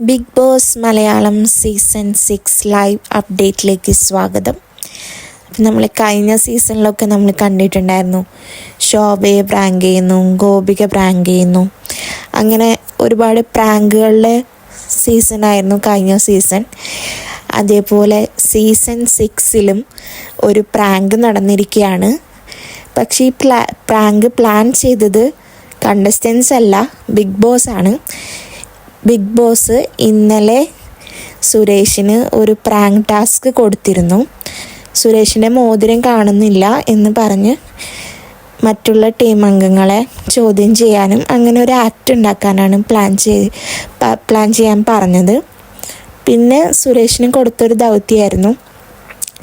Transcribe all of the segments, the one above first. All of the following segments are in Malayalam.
Bigg Boss Malayalam season six live അപ്ഡേറ്റിലേക്ക് സ്വാഗതം. അപ്പം നമ്മൾ കഴിഞ്ഞ സീസണിലൊക്കെ നമ്മൾ കണ്ടിട്ടുണ്ടായിരുന്നു. ശോഭയെ പ്രാങ്ക് ചെയ്യുന്നു ഗോപിക പ്രാങ്ക് ചെയ്യുന്നു. അങ്ങനെ ഒരുപാട് പ്രാങ്കുകളുടെ സീസണായിരുന്നു കഴിഞ്ഞ സീസൺ അതേപോലെ സീസൺ സിക്സിലും ഒരു പ്രാങ്ക് നടന്നിരിക്കുകയാണ്. പക്ഷേ ഈ പ്ലാ പ്രാങ്ക് പ്ലാൻ ചെയ്തത് കണ്ടസ്റ്റൻസ് അല്ല ബിഗ് ബോസ് ആണ്. ബിഗ് ബോസ് ഇന്നലെ സുരേഷിന് ഒരു പ്രാങ്ക് ടാസ്ക് കൊടുത്തിരുന്നു. സുരേഷിന്റെ മോതിരം കാണുന്നില്ല എന്ന് പറഞ്ഞ് മറ്റുള്ള ടീം അംഗങ്ങളെ ചോദ്യം ചെയ്യാനും അങ്ങനെ ഒരു ആക്ട് ഉണ്ടാക്കാനാണ് പ്ലാൻ ചെയ് പ്ലാൻ ചെയ്യാൻ പറഞ്ഞത്. പിന്നെ സുരേഷിന് കൊടുത്തൊരു ദൗത്യമായിരുന്നു.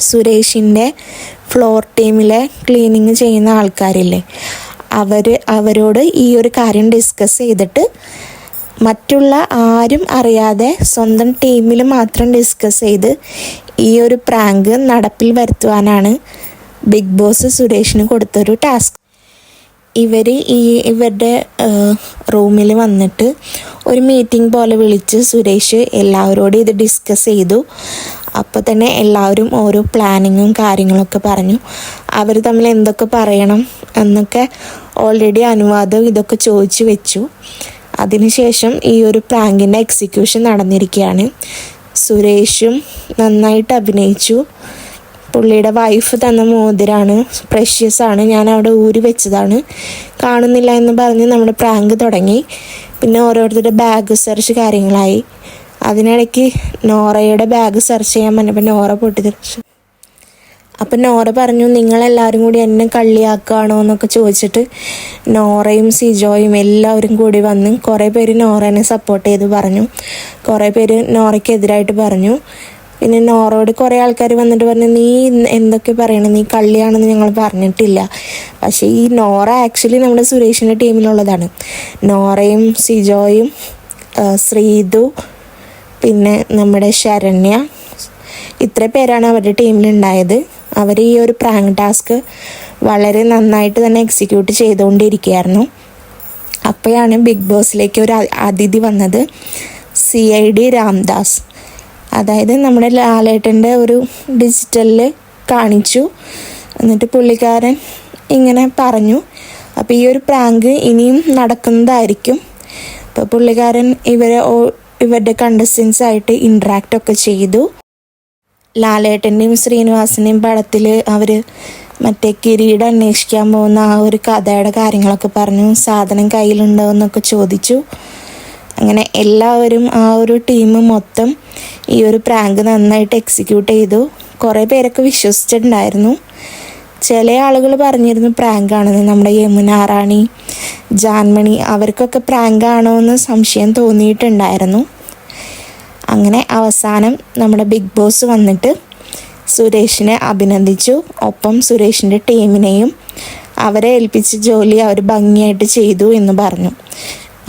സുരേഷിന്റെ ഫ്ലോർ ടീമിലെ ക്ലീനിങ് ചെയ്യുന്ന ആൾക്കാരില്ലേ അവർ അവരോട് ഈ ഒരു കാര്യം ഡിസ്കസ് ചെയ്തിട്ട് മറ്റുള്ള ആരും അറിയാതെ സ്വന്തം ടീമിൽ മാത്രം ഡിസ്കസ് ചെയ്ത് ഈ ഒരു പ്രാങ്ക് നടപ്പിൽ വരുത്തുവാനാണ് ബിഗ് ബോസ് സുരേഷിന് കൊടുത്തൊരു ടാസ്ക് ഇവർ ഈ ഇവരുടെ റൂമിൽ വന്നിട്ട് ഒരു മീറ്റിംഗ് പോലെ വിളിച്ച് സുരേഷ് എല്ലാവരോടും ഇത് ഡിസ്കസ് ചെയ്തു. അപ്പോൾ തന്നെ എല്ലാവരും ഓരോ പ്ലാനിങ്ങും കാര്യങ്ങളൊക്കെ പറഞ്ഞു. അവർ തമ്മിൽ എന്തൊക്കെ പറയണം എന്നൊക്കെ ഓൾറെഡി അനുവാദം ഇതൊക്കെ ചോദിച്ചു വെച്ചു. അതിനുശേഷം ഈ ഒരു പ്രാങ്കിന്റെ എക്സിക്യൂഷൻ നടന്നിരിക്കുകയാണ്. സുരേഷും നന്നായിട്ട് അഭിനയിച്ചു. പുള്ളിയുടെ വൈഫ് തന്ന മോതിരാണ് പ്രഷ്യസ് ആണ്. ഞാൻ അവിടെ ഊരി വെച്ചതാണ്. കാണുന്നില്ല എന്ന് പറഞ്ഞ് നമ്മുടെ പ്രാങ്ക് തുടങ്ങി. പിന്നെ ഓരോരുത്തരുടെ ബാഗ് സെർച്ച് കാര്യങ്ങളായി. അതിനിടയ്ക്ക് നോറയുടെ ബാഗ് സെർച്ച് ചെയ്യാൻ പറഞ്ഞപ്പോൾ നോറ പൊട്ടിത്തെറിച്ചു. അപ്പം നോറ പറഞ്ഞു നിങ്ങളെല്ലാവരും കൂടി എന്നെ കള്ളിയാക്കുകയാണോ? എന്നൊക്കെ ചോദിച്ചിട്ട് നോറയും സിജോയും എല്ലാവരും കൂടി വന്ന് കുറേ പേര് നോറേനെ സപ്പോർട്ട് ചെയ്ത് പറഞ്ഞു. കുറേ പേര് നോറയ്ക്കെതിരായിട്ട് പറഞ്ഞു. പിന്നെ നോറോട് കുറേ ആൾക്കാർ വന്നിട്ട് പറഞ്ഞു നീ എന്തൊക്കെ പറയണം? നീ കള്ളിയാണെന്ന് ഞങ്ങൾ പറഞ്ഞിട്ടില്ല. പക്ഷേ ഈ നോറ ആക്ച്വലി നമ്മുടെ സുരേഷിന്റെ ടീമിലുള്ളതാണ്. നോറയും സിജോയും ശ്രീതു പിന്നെ നമ്മുടെ ശരണ്യ ഇത്ര പേരാണ് അവരുടെ ടീമിലുണ്ടായത്. അവർ ഈ ഒരു പ്രാങ്ക് ടാസ്ക് വളരെ നന്നായിട്ട് തന്നെ എക്സിക്യൂട്ട് ചെയ്തുകൊണ്ടിരിക്കുകയായിരുന്നു. അപ്പോഴാണ് ബിഗ് ബോസിലേക്ക് ഒരു അതിഥി വന്നത്. C I D Ramdas. അതായത് നമ്മുടെ ലാലേട്ടന്റെ ഒരു ഡിജിറ്റലിൽ കാണിച്ചു. എന്നിട്ട് പുള്ളിക്കാരൻ ഇങ്ങനെ പറഞ്ഞു. അപ്പോൾ ഈ ഒരു പ്രാങ്ക് ഇനിയും നടക്കുന്നതായിരിക്കും. അപ്പോൾ പുള്ളിക്കാരൻ ഇവരെ ഇവരുടെ കണ്ടസ്റ്റൻസ് ആയിട്ട് ഇൻട്രാക്റ്റ് ഒക്കെ ചെയ്തു. ലാലേട്ടന്റെയും ശ്രീനിവാസിന്റെയും പടത്തിൽ അവർ മറ്റേ കിരീടം അന്വേഷിക്കാൻ പോകുന്ന ആ ഒരു കഥയുടെ കാര്യങ്ങളൊക്കെ പറഞ്ഞു. സാധനം കയ്യിലുണ്ടോ എന്നൊക്കെ ചോദിച്ചു. അങ്ങനെ എല്ലാവരും ആ ഒരു ടീം മൊത്തം ഈ ഒരു പ്രാങ്ക് നന്നായിട്ട് എക്സിക്യൂട്ട് ചെയ്തു. കുറേ പേരൊക്കെ വിശ്വസിച്ചിട്ടുണ്ടായിരുന്നു. ചില ആളുകൾ പറഞ്ഞിരുന്നു പ്രാങ്ക് ആണെന്ന്. നമ്മുടെ യമുന റാണി ജാൻമണി അവർക്കൊക്കെ പ്രാങ്ക് ആണോ എന്ന് സംശയം തോന്നിയിട്ടുണ്ടായിരുന്നു. അങ്ങനെ അവസാനം നമ്മുടെ ബിഗ് ബോസ് വന്നിട്ട് സുരേഷിനെ അഭിനന്ദിച്ചു. ഒപ്പം സുരേഷിന്റെ ടീമിനെയും അവരെ ഏൽപ്പിച്ച ജോലി അവർ ഭംഗിയായിട്ട് ചെയ്തു എന്ന് പറഞ്ഞു.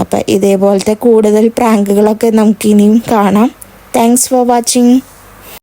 അപ്പോൾ ഇതേപോലത്തെ കൂടുതൽ പ്രാങ്കുകളൊക്കെ നമുക്കിനിയും കാണാം. Thanks for watching